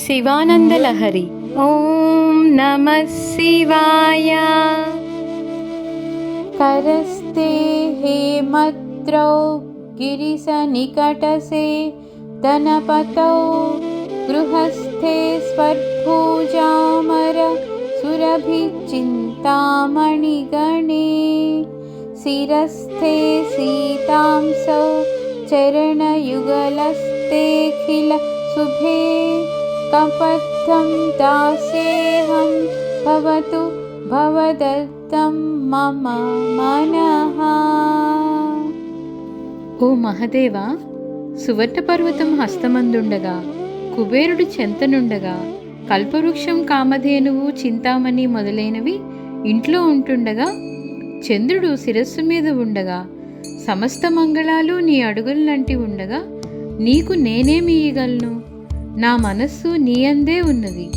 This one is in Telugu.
शिवानन्दलहरी। ॐ नमः शिवाय। करस्ते हेमद्रौ गिरिसनिकटसे धनपतौ गृहस्थे स्वर्भूजामर सुरभिचिन्तामणिगणे शिरस्थे सीतांसौ चरणयुगलस्तेखिलशुभे कपद्धं दास्येऽहं भवतु भवदत्तं मम मनः ఓ మహదేవ సువర్ణ పర్వతం హస్తమందుండగా కుబేరుడు చెంతనుండగా కల్పవృక్షం కామధేనువు చింతామణి మొదలైనవి ఇంట్లో ఉంటుండగా చంద్రుడు శిరస్సు మీద ఉండగా సమస్త మంగళాలు నీ అడుగులంటి ఉండగా నీకు నేనేమి ఇయ్యగలను నా మనస్సు నీ అందే ఉన్నది.